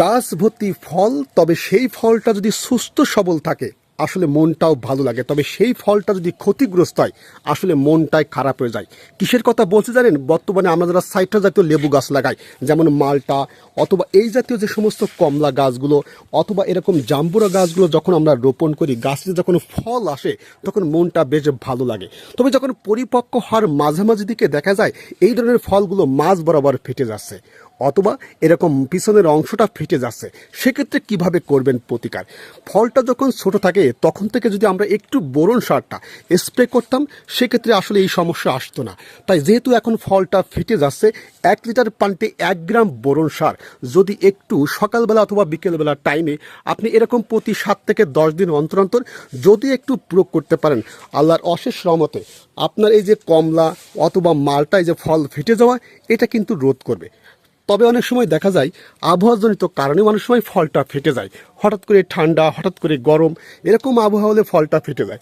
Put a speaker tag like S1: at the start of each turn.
S1: গাছ ভর্তি ফল, তবে সেই ফলটা যদি সুস্থ সবল থাকে, আসলে মনটাও ভালো লাগে। তবে সেই ফলটা যদি ক্ষতিগ্রস্ত হয়, আসলে মনটাই খারাপ হয়ে যায়। কিসের কথা বলতে জানেন? বর্তমানে আমরা যারা সাইট্রা জাতীয় লেবু গাছ লাগাই, যেমন মালটা, অথবা এই জাতীয় যে সমস্ত কমলা গাছগুলো, অথবা এরকম জাম্বুরা গাছগুলো যখন আমরা রোপণ করি, গাছে যখন ফল আসে, তখন মনটা বেশ ভালো লাগে। তবে যখন পরিপক্ক হওয়ার মাঝামাঝি দিকে দেখা যায়, এই ধরনের ফলগুলো মাঝ বরাবর ফেটে যাচ্ছে। অথবা এরকম পিছনের অংশটা ফেটে যাচ্ছে, সেক্ষেত্রে কীভাবে করবেন প্রতিকার? ফলটা যখন ছোট থাকে, তখন থেকে যদি আমরা একটু বোরন সারটা, স্প্রে করতাম, সেক্ষেত্রে আসলে এই সমস্যা আসতো না। তাই যেহেতু এখন ফলটা ফেটে যাচ্ছে, এক লিটার পানিতে এক গ্রাম বোরন সার, যদি একটু সকালবেলা অথবা বিকেলবেলা টাইমে আপনি এরকম প্রতি সাত থেকে দশ দিন অন্তর অন্তর যদি একটু প্রয়োগ করতে পারেন, আল্লাহর অশেষ রমতে আপনার এই যে কমলা অথবা মালটায় যে ফল ফেটে যাওয়া, এটা কিন্তু রোধ করবে। তবে অনেক সময় দেখা যায়, আবহাওয়াজনিত কারণে অনেক সময় ফলটা ফেটে যায়। হঠাৎ করে ঠান্ডা, হঠাৎ করে গরম, এরকম আবহাওয়া হলে ফলটা ফেটে যায়।